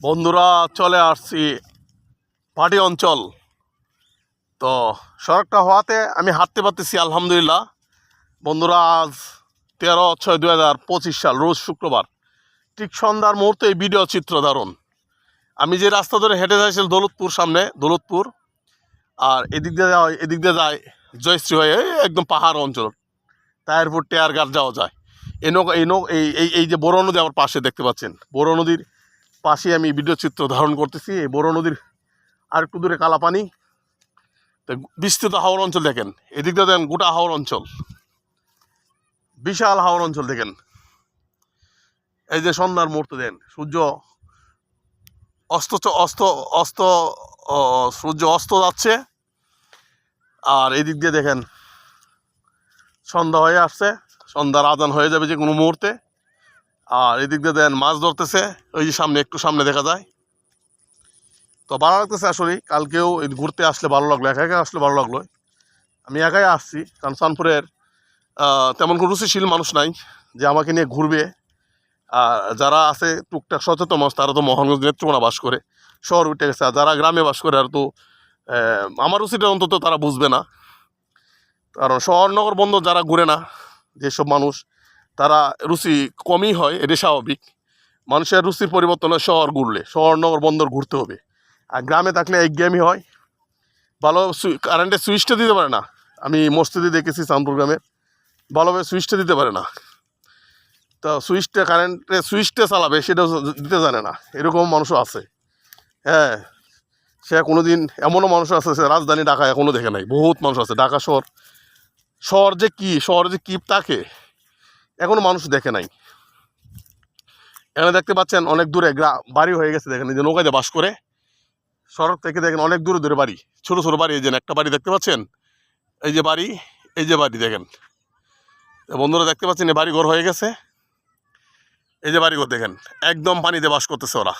বন্ধুরা, চলে আসছি পাটি অঞ্চল। তো সড়কটা হওয়াতে আমি হাঁটতে পারতেছি, আলহামদুলিল্লাহ। বন্ধুরা, আজ তেরো ছয় দু হাজার পঁচিশ সাল, রোজ শুক্রবার। ঠিক সন্ধ্যার মুহূর্তে এই ভিডিও চিত্র ধারণ। আমি যে রাস্তা ধরে হেঁটে যাইছিলাম দৌলতপুর সামনে, দৌলতপুর, আর এদিক দিয়ে যাওয়া এদিক দিয়ে যায় জয়শ্রী হয়ে একদম পাহাড় অঞ্চল। তায়েরপুর টেয়ার গাছ যাওয়া যায়। এই নৌকা এই নৌ এই এই যে বড় নদী আমার পাশে দেখতে পাচ্ছেন। বড় নদীর পাশে আমি ভিডিও চিত্র ধারণ করতেছি, এই বড় নদীর আর একটু দূরে কালাপানি। তো বিস্তৃত হাওড় অঞ্চল দেখেন, এদিক দিয়ে দেখেন গোটা হাওড় অঞ্চল। বিশাল হাওড় অঞ্চল দেখেন। এই যে সন্ধ্যার মুহূর্ত দেন, সূর্য অস্ত অস্ত অস্ত সূর্য অস্ত যাচ্ছে। আর এদিক দিয়ে দেখেন, সন্ধ্যা হয়ে আসছে সন্ধ্যার আদান হয়ে যাবে যে কোনো মুহূর্তে। আর এদিক দিয়ে দেন মাছ ধরতেছে, ওই যে সামনে, একটু সামনে দেখা যায়। তো ভালো লাগতেছে আসলে কালকেও ঘুরতে আসলে ভালো লাগল, একা একা আসলে ভালো লাগল। আমি একাই আসছি, কারণ সানপুরের তেমন কোনো রুচিশীল মানুষ নাই যে আমাকে নিয়ে ঘুরবে। আর যারা আছে টুকটাক সচেতন মানুষ, তারা তো মোহনগঞ্জ নেত্রকোনা বাস করে, শহর উঠে গেছে। আর যারা গ্রামে বাস করে, আর তো আমার রুচিটা অন্তত তারা বুঝবে না। কারণ শহর, নগর বন্ধ যারা ঘুরে না, যেসব মানুষ তারা রুচি কমই হয় এটা স্বাভাবিক। মানুষের রুচির পরিবর্তন হয় শহর ঘুরলে, শহর নগর বন্দর ঘুরতে হবে। আর গ্রামে থাকলে একঘেয়েমি হয়। ভালো কারেন্টের সুইচটা দিতে পারে না। আমি মসজিদে দেখেছি চাঁদপুর গ্রামে। ভালোভাবে সুইচটা দিতে পারে না। তো সুইচটা কারেন্টের সুইচটা চালাবে, সেটাও দিতে জানে না। এরকম মানুষও আছে। হ্যাঁ সে কোনো দিন এমনও মানুষ আছে, সে রাজধানী ঢাকা এখনও দেখে নাই। বহুত মানুষ আছে। ঢাকা শহর শহর যে কী, শহর যে কী তাকে এখনও মানুষ দেখে নাই। এখানে দেখতে পাচ্ছেন অনেক দূরে বাড়ি হয়ে গেছে দেখেন, এই যে নৌকাতে বাস করে। সড়ক থেকে দেখেন অনেক দূরে দূরে বাড়ি, ছোট ছোট বাড়ি, এই যে একটা বাড়ি দেখতে পাচ্ছেন? এই যে বাড়ি, এই যে বাড়ি দেখেন। বন্ধুরা দেখতে পাচ্ছেন, এই বাড়ি ঘর হয়ে গেছে। এই যে বাড়ি ঘর দেখেন, একদম পানিতে বাস করতেছে ওরা।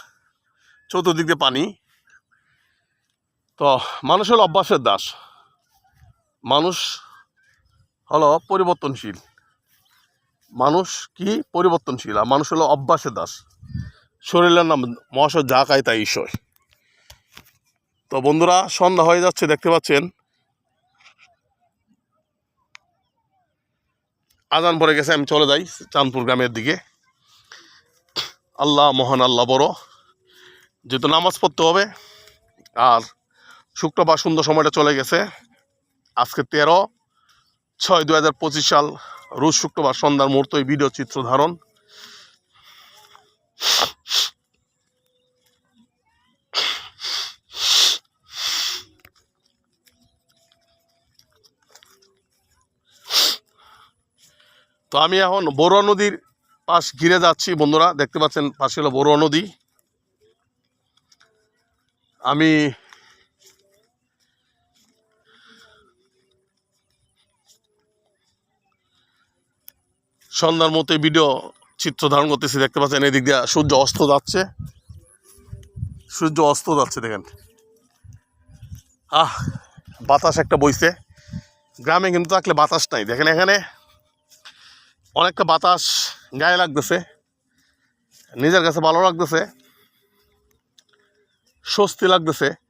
চতুর্দিক দিয়ে পানি। তো মানুষ হলো অভ্যাসের দাস। মানুষ হলো পরিবর্তনশীল। মানুষ কি পরিবর্তনশীল? আর মানুষ হলো অভ্যাসের দাস। শরীরের নাম, মহাশয় যা খায় তাই ঈশ্বর। তো বন্ধুরা, সন্ধ্যা হয়ে যাচ্ছে, দেখতে পাচ্ছেন? আজান পড়ে গেছে, আমি চলে যাই চাঁদপুর গ্রামের দিকে। আল্লাহ মহান, আল্লাহ বড়। যেহেতু নামাজ পড়তে হবে, আর শুক্রবার সুন্দর সময়টা চলে গেছে। আজকে তেরো ছয় দু সাল রোজ শুক্রবার সন্ধ্যার মুহূর্ত এই ভিডিও চিত্র ধারণ। তো আমি এখন বড়ুয়া নদীর পাশ ঘিরে যাচ্ছি, বন্ধুরা। দেখতে পাচ্ছেন, পাশে হলো বড়ুয়া নদী। আমি সন্ধ্যার মতো ভিডিও চিত্র ধারণ করতেছি, দেখতে পাচ্ছেন এদিক দিয়ে সূর্য অস্ত যাচ্ছে। সূর্য অস্ত যাচ্ছে, দেখেন। আহ, বাতাস একটা বইছে। গ্রামে কিন্তু থাকলে বাতাস নাই। দেখেন এখানে অনেকটা বাতাস গায়ে লাগতেছে। নিজের কাছে ভালো লাগতেছে। স্বস্তি লাগতেছে।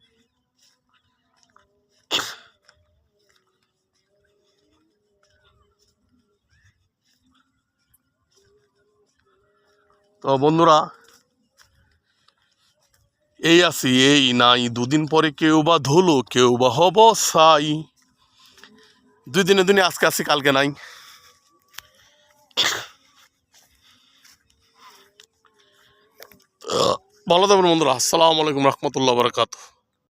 তো বন্ধুরা, এই আছি, এই নাই, দুদিন পরে কেউ বা ধুলো, কেউ বা হব সাই দুই দিনে দিনে আজকে আসি কালকে নাই। ভালো থাকবেন বন্ধুরা। আসসালামু আলাইকুম রহমতুল্লাহ বারকাত